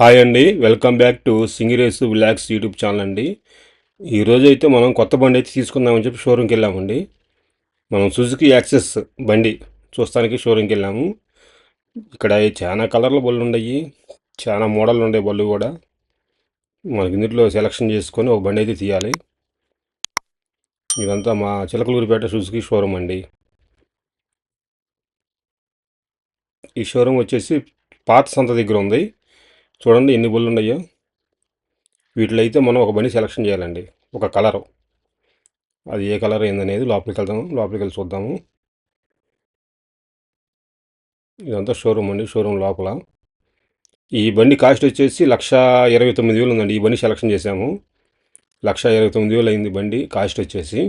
Hi అండి welcome back to సింగిరేస్ విలాక్స్ యూట్యూబ్ ఛానల్ అండి. ఈరోజు అయితే మనం కొత్త బండి అయితే తీసుకుందామని చెప్పి షోరూమ్కి వెళ్ళామండి. మనం సుజుకి యాక్సెస్ బండి చూస్తానికి షోరూమ్కి వెళ్ళాము. ఇక్కడ చాలా కలర్ల బళ్ళు ఉన్నాయి చాలా మోడల్ ఉండే బళ్ళు కూడా. మనకి ఇందులో సెలక్షన్ చేసుకొని ఒక బండి అయితే తీయాలి. ఇదంతా మా చిలకలూరిపేట సుజుకి షోరూమ్ అండి. ఈ షోరూమ్ వచ్చేసి పాత సంత దగ్గర ఉంది. చూడండి ఎన్ని బళ్ళు ఉన్నాయో. వీటిలో అయితే మనం ఒక బండి సెలక్షన్ చేయాలండి. ఒక కలరు. అది ఏ కలర్ ఏందనేది లోపలికి వెళ్దాము. లోపలికి వెళ్ళి చూద్దాము. ఇదంతా షోరూమ్ అండి. షోరూమ్ లోపల. ఈ బండి కాస్ట్ వచ్చేసి లక్ష ఇరవై తొమ్మిది వేలు ఉందండి. ఈ బండి సెలక్షన్ చేసాము లక్ష ఇరవై తొమ్మిది వేలు అయింది బండి కాస్ట్ వచ్చేసి.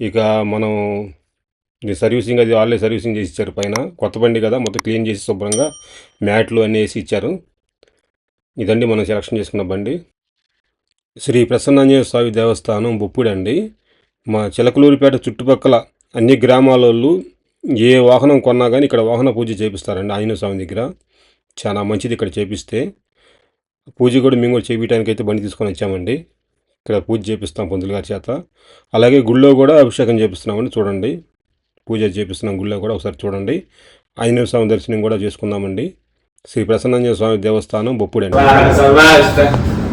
ఇక మనం సర్వీసింగ్ అది వాళ్ళే సర్వీసింగ్ చేసి ఇచ్చారు పైన. కొత్త బండి కదా మొత్తం క్లీన్ చేసి శుభ్రంగా మ్యాట్లు అన్నీ వేసి ఇచ్చారు. ఇదండి మనం సెలక్షన్ చేసుకున్న బండి. శ్రీ ప్రసన్నాంజనేయ స్వామి దేవస్థానం బొప్పుడండి మా చిలకలూరిపేట చుట్టుపక్కల అన్ని గ్రామాల వాళ్ళు ఏ వాహనం కొన్నా కానీ ఇక్కడ వాహన పూజ చేపిస్తారండి ఆంజనేయ స్వామి దగ్గర. చాలా మంచిది ఇక్కడ చేపిస్తే. పూజ కూడా మేము కూడా చేపించడానికి అయితే బండి తీసుకొని వచ్చామండి. ఇక్కడ పూజ చేపిస్తాం పంతులు గారి చేత. అలాగే గుళ్ళో కూడా అభిషేకం చేపిస్తున్నామండి చూడండి. పూజ చేపిస్తున్నాం గుళ్ళో కూడా ఒకసారి చూడండి. ఆంజనేయ స్వామి దర్శనం కూడా చేసుకుందామండి. శ్రీ ప్రసన్నాంజనేయ స్వామి దేవస్థానం బొప్పుడండి.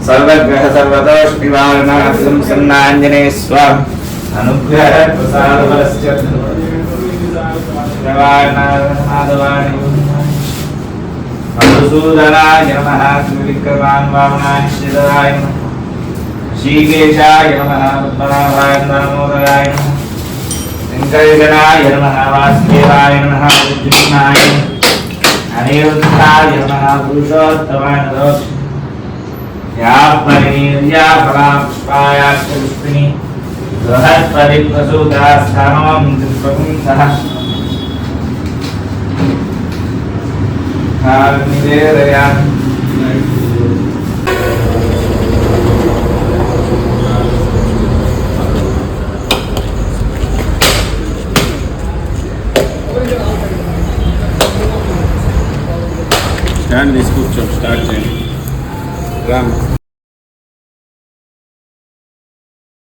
సర్వగ్రహ సర్వదోష నివారణార్థం సన్నాంజనేయ స్వామి అనుగ్రహ ప్రసాద మధుసూదనాయ నమః త్రివిక్రమాన్ వామనాయ శ్రీధరాయ నమః. శ్రీకేశాయ నమః పద్మనాభాయ దామోదరాయ నమః. వెంకటగణాయ నమః వాసుదేవాయ నమః విద్యున్నాయ నమః. अनिरुद्धाय नमः पुरुषोत्तमाय नमः या परिणीर्या फलापुष्पाय कृष्णि बृहत्परिप्रसूतास्थामं त्रिपुंसः कारणिरेरया నివేదయామి తీసుకొచ్చాం స్టార్ట్ చేయండి రామ్